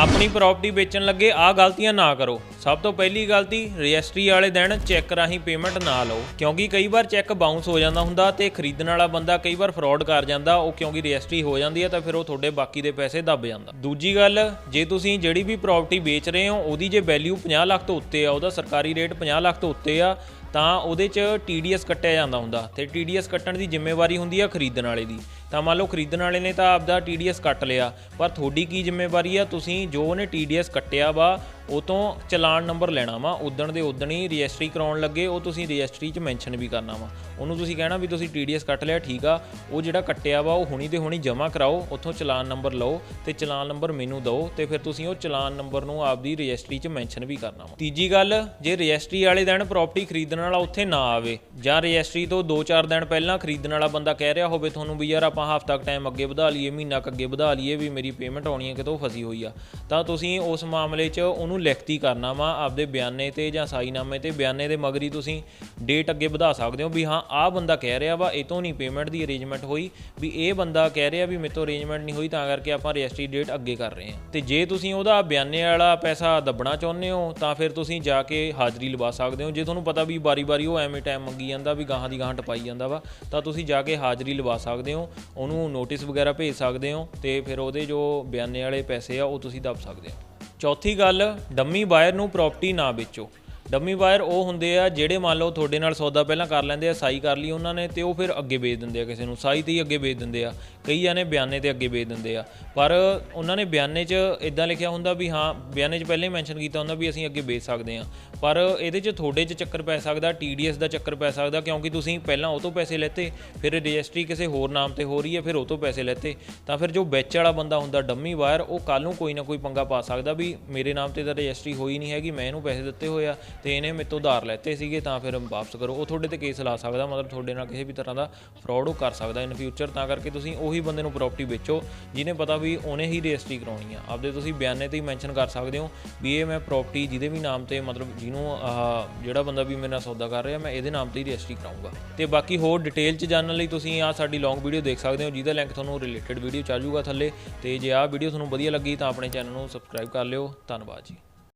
ਆਪਣੀ ਪ੍ਰਾਪਰਟੀ ਵੇਚਣ ਲੱਗੇ ਆਹ ਗਲਤੀਆਂ ਨਾ ਕਰੋ। ਸਭ ਤੋਂ ਪਹਿਲੀ ਗਲਤੀ ਰਜਿਸਟਰੀ ਵਾਲੇ ਦਿਨ ਚੈੱਕ ਰਾਹੀਂ ਪੇਮੈਂਟ ਨਾ ਲਓ, ਕਿਉਂਕਿ ਕਈ ਵਾਰ ਚੈੱਕ ਬਾਉਂਸ ਹੋ ਜਾਂਦਾ ਹੁੰਦਾ ਤੇ ਖਰੀਦਣ ਵਾਲਾ ਬੰਦਾ ਕਈ ਵਾਰ ਫਰਾਡ ਕਰ ਜਾਂਦਾ, ਉਹ ਕਿਉਂਕਿ ਰਜਿਸਟਰੀ ਹੋ ਜਾਂਦੀ ਹੈ ਤਾਂ ਫਿਰ ਉਹ ਤੁਹਾਡੇ ਬਾਕੀ ਦੇ ਪੈਸੇ ਦੱਬ ਜਾਂਦਾ। ਦੂਜੀ ਗੱਲ, ਜੇ ਤੁਸੀਂ ਜਿਹੜੀ ਵੀ ਪ੍ਰਾਪਰਟੀ ਵੇਚ ਰਹੇ ਹੋ, ਉਹਦੀ ਜੇ ਵੈਲਿਊ 50 ਲੱਖ ਤੋਂ ਉੱਤੇ ਆ, ਉਹਦਾ ਸਰਕਾਰੀ ਰੇਟ 50 ਲੱਖ ਤੋਂ ਉੱਤੇ ਆ, ਤਾਂ ਉਹਦੇ 'ਚ TDS ਕੱਟਿਆ ਜਾਂਦਾ ਹੁੰਦਾ, ਤੇ TDS ਕੱਟਣ ਦੀ ਜ਼ਿੰਮੇਵਾਰੀ ਹੁੰਦੀ ਆ ਖਰੀਦਣ ਵਾਲੇ ਦੀ। ਤਾਂ ਮੰਨ ਲਓ ਖਰੀਦਣ ਵਾਲੇ ਨੇ ਤਾਂ ਆਪਦਾ TDS ਕੱਟ ਲਿਆ, ਪਰ ਤੁਹਾਡੀ ਕੀ ਜ਼ਿੰਮੇਵਾਰੀ ਆ? ਤੁਸੀਂ ਜੋ ਉਹਨੇ TDS ਕੱਟਿਆ ਵਾ ਉਹ ਤੋਂ ਚਲਾਨ ਨੰਬਰ ਲੈਣਾ ਵਾ, ਉਦਣ ਦੇ ਉਦਣ ਹੀ ਰਜਿਸਟਰੀ ਕਰਾਉਣ ਲੱਗੇ, ਉਹ ਤੁਸੀਂ ਰਜਿਸਟਰੀ 'ਚ ਮੈਂਸ਼ਨ ਵੀ ਕਰਨਾ ਵਾ। ਉਹਨੂੰ ਤੁਸੀਂ ਕਹਿਣਾ ਵੀ ਤੁਸੀਂ TDS ਕੱਟ ਲਿਆ, ਠੀਕ ਆ। ਉਹ ਜਿਹੜਾ ਕੱਟਿਆ ਵਾ, ਉਹ ਹੁਣੀ ਦੇ ਹੁਣੀ ਜਮ੍ਹਾਂ ਕਰਾਓ, ਉੱਥੋਂ ਚਲਾਨ ਨੰਬਰ ਲਓ ਤੇ ਚਲਾਨ ਨੰਬਰ ਮੈਨੂੰ ਦਿਓ ਤੇ ਫਿਰ ਤੁਸੀਂ ਉਹ ਚਲਾਨ ਨੰਬਰ ਨੂੰ ਆਪਦੀ ਰਜਿਸਟਰੀ 'ਚ ਮੈਂਸ਼ਨ ਵੀ ਕਰਨਾ ਵਾ। ਤੀਜੀ ਗੱਲ, ਜੇ ਰਜਿਸਟਰੀ ਵਾਲੇ ਦਿਨ ਪ੍ਰਾਪਰਟੀ ਖਰੀਦਣ ਵਾਲਾ ਉੱਥੇ ਨਾ ਆਵੇ ਜਾਂ ਰਜਿਸਟਰੀ ਤੋਂ 2-4 ਦਿਨ ਪਹਿਲਾਂ ਖਰੀਦਣ ਵਾਲਾ ਬੰਦਾ ਕਹਿ ਰਿਹਾ ਹੋਵੇ ਤੁਹਾਨੂੰ ਵੀ ਯਾਰ ਆਪਾਂ ਹਫ਼ਤਾ ਕੁ ਟਾਈਮ ਅੱਗੇ ਵਧਾ ਲਈਏ, ਮਹੀਨਾ ਕੁ ਅੱਗੇ ਵਧਾ ਲਈਏ ਵੀ ਮੇਰੀ ਪੇਮੈਂਟ ਆਉਣੀ ਹੈ, ਕਿਤੋਂ ਫਸੀ ਹੋਈ ਆ। ਤਾਂ ਤੁਸੀਂ ਉਸ ਮਾਮਲੇ 'ਚ ਉਹਨੂੰ ਲਿਖਤੀ ਕਰਨਾ ਵਾ ਆਪਦੇ ਬਿਆਨੇ ਤੇ ਜਾਂ ਸਾਈਨਾਮੇ ਤੇ, ਬਿਆਨੇ ਦੇ ਮਗਰੀ ਤੁਸੀਂ ਡੇਟ ਅੱਗੇ ਵਧਾ ਸਕਦੇ ਹੋ ਵੀ ਹਾਂ, ਆਹ ਬੰਦਾ ਕਹਿ ਰਿਹਾ ਵਾ, ਇਹ ਤੋਂ ਨਹੀਂ ਪੇਮੈਂਟ ਦੀ ਅਰੇਂਜਮੈਂਟ ਹੋਈ ਵੀ ਇਹ ਬੰਦਾ ਕਹਿ ਰਿਹਾ ਵੀ ਮੇਰੇ ਤੋਂ ਅਰੇਂਜਮੈਂਟ ਨਹੀਂ ਹੋਈ, ਤਾਂ ਕਰਕੇ ਆਪਾਂ ਰਜਿਸਟਰੀ ਡੇਟ ਅੱਗੇ ਕਰ ਰਹੇ ਹਾਂ। ਤੇ ਜੇ ਤੁਸੀਂ ਉਹਦਾ ਬਿਆਨੇ ਵਾਲਾ ਪੈਸਾ ਦੱਬਣਾ ਚਾਹੁੰਦੇ ਹੋ, ਤਾਂ ਫਿਰ ਤੁਸੀਂ ਜਾ ਕੇ ਹਾਜ਼ਰੀ ਲਵਾ ਸਕਦੇ ਹੋ। ਜੇ ਤੁਹਾਨੂੰ ਪਤਾ ਵੀ ਬਾਰੀ-ਬਾਰੀ ਉਹ ਐਵੇਂ ਟਾਈਮ ਮੰਗੀ ਜਾਂਦਾ ਵੀ ਗਾਹਾਂ ਦੀ ਗਾਹਾਂ ਟਪਾਈ ਜਾਂਦਾ ਵਾ, ਤਾਂ ਤੁਸੀਂ ਜਾ ਕੇ ਹਾਜ਼ਰੀ ਲਵਾ ਸਕਦੇ ਹੋ, ਉਹਨੂੰ ਨੋਟਿਸ ਵਗੈਰਾ ਭੇਜ ਸਕਦੇ ਹੋ ਤੇ ਫਿਰ ਉਹਦੇ ਜੋ ਬਿਆਨੇ ਵਾਲੇ ਪੈਸੇ ਆ, ਉਹ ਤੁਸੀਂ ਦੱਬ ਸਕਦੇ ਹੋ। ਚੌਥੀ ਗੱਲ ਡੰਮੀ ਬਾਇਰ ਨੂੰ ਪ੍ਰਾਪਰਟੀ ਨਾ ਵੇਚੋ। ਡੰਮੀ ਬਾਇਰ ਉਹ ਹੁੰਦੇ ਆ ਜਿਹੜੇ ਮੰਨ ਲਓ ਤੁਹਾਡੇ ਨਾਲ ਸੌਦਾ ਪਹਿਲਾਂ ਕਰ ਲੈਂਦੇ ਆ, ਸਾਈ ਕਰ ਲਈ ਉਹਨਾਂ ਨੇ ਤੇ ਉਹ ਫਿਰ ਅੱਗੇ ਵੇਚ ਦਿੰਦੇ ਆ ਕਿਸੇ ਨੂੰ, ਸਾਈ ਤੇ ਹੀ ਅੱਗੇ ਵੇਚ ਦਿੰਦੇ ਆ, ਕਈ ਜਾਨੇ ਬਿਆਨੇ ਤੇ ਅੱਗੇ ਵੇਚ ਦਿੰਦੇ ਆ। ਪਰ ਉਹਨਾਂ ਨੇ ਬਿਆਨੇ 'ਚ ਇਦਾਂ ਲਿਖਿਆ ਹੁੰਦਾ ਵੀ ਹਾਂ, ਬਿਆਨੇ 'ਚ ਪਹਿਲਾਂ ਹੀ ਮੈਂਸ਼ਨ ਕੀਤਾ ਹੁੰਦਾ ਵੀ ਅਸੀਂ ਅੱਗੇ ਵੇਚ ਸਕਦੇ ਆ। ਪਰ ਇਹਦੇ 'ਚ ਤੁਹਾਡੇ 'ਚ ਚੱਕਰ ਪੈ ਸਕਦਾ TDS ਦਾ ਚੱਕਰ ਪੈ ਸਕਦਾ, ਕਿਉਂਕਿ ਤੁਸੀਂ ਪਹਿਲਾਂ ਉਹ ਤੋਂ ਪੈਸੇ ਲੈਤੇ, ਫਿਰ ਰਜਿਸਟਰੀ ਕਿਸੇ ਹੋਰ ਨਾਮ ਤੇ ਹੋ ਰਹੀ ਹੈ, ਫਿਰ ਉਹ ਤੋਂ ਪੈਸੇ ਲੈਤੇ। ਤਾਂ ਫਿਰ ਜੋ ਵਿੱਚ ਵਾਲਾ ਬੰਦਾ ਹੁੰਦਾ, ਡੰਮੀ ਵਾਇਰ, ਉਹ ਕੱਲ ਨੂੰ ਕੋਈ ਨਾ ਕੋਈ ਪੰਗਾ ਪਾ ਸਕਦਾ ਵੀ ਮੇਰੇ ਨਾਮ ਤੇ ਤਾਂ ਰਜਿਸਟਰੀ ਹੋਈ ਨਹੀਂ ਹੈਗੀ, ਮੈਂ ਇਹਨੂੰ ਪੈਸੇ ਦਿੱਤੇ ਹੋਏ ਆ ਤੇ ਇਹਨੇ ਮੇਰੇ ਤੋਂ ਉਧਾਰ ਲੈਤੇ ਸੀਗੇ, ਤਾਂ ਫਿਰ ਵਾਪਸ ਕਰੋ। ਉਹ ਤੁਹਾਡੇ ਤੇ ਕੇਸ ਲਾ ਸਕਦਾ, ਮਤਲਬ ਤੁਹਾਡੇ ਨਾਲ ਕਿਸੇ ਵੀ ਤਰ੍ਹਾਂ ਦਾ ਫਰਾਡ ਉਹ ਕਰ ਸਕਦਾ ਇਨ ਫਿਊਚਰ ਤਾਂ ਕਰਕੇ ਤੁਸੀਂ ਉਹੀ ਬੰਦੇ ਨੂੰ ਪ੍ਰਾਪਰਟੀ ਵੇਚੋ, ਜਿਹਨੇ ਪਤਾ ਵੀ ਉਹਨੇ ਹੀ ਰਜਿਸਟਰੀ ਕਰਾਉਣੀ ਆ। ਆਪਦੇ ਤੁਸੀਂ ਬਿਆਨੇ ਤੇ ਹੀ ਮੈਂਸ਼ਨ ਕਰ ਸਕਦੇ ਹੋ ਵੀ ਇਹ ਮੈਂ ਪ੍ਰਾਪਰਟੀ ਜਿਹਦੇ ਵੀ ਨਾਮ ਤੇ, ਮਤਲਬ ਜਿਹਨੂੰ ਜਿਹੜਾ ਬੰਦਾ ਵੀ ਮੇਰੇ ਨਾਲ ਸੌਦਾ ਕਰ ਰਿਹਾ, ਮੈਂ ਇਹਦੇ ਨਾਮ ਤੇ ਹੀ ਰਜਿਸਟਰੀ ਕਰਾਉਂਗਾ ਤੇ ਬਾਕੀ ਹੋਰ ਡਿਟੇਲ ਚ ਜਾਣਨ ਲਈ ਤੁਸੀਂ ਆ ਸਾਡੀ ਲੌਂਗ ਵੀਡੀਓ ਦੇਖ ਸਕਦੇ ਹੋ, ਜਿਹਦਾ ਲਿੰਕ ਤੁਹਾਨੂੰ ਰਿਲੇਟਡ ਵੀਡੀਓ ਚ ਆ ਜਾਊਗਾ ਥੱਲੇ। ਤੇ ਜੇ ਆਹ ਵੀਡੀਓ ਤੁਹਾਨੂੰ ਵਧੀਆ ਲੱਗੀ ਤਾਂ ਆਪਣੇ ਚੈਨਲ ਨੂੰ ਸਬਸਕ੍ਰਾਈਬ ਕਰ ਲਿਓ। ਧੰਨਵਾਦ ਜੀ।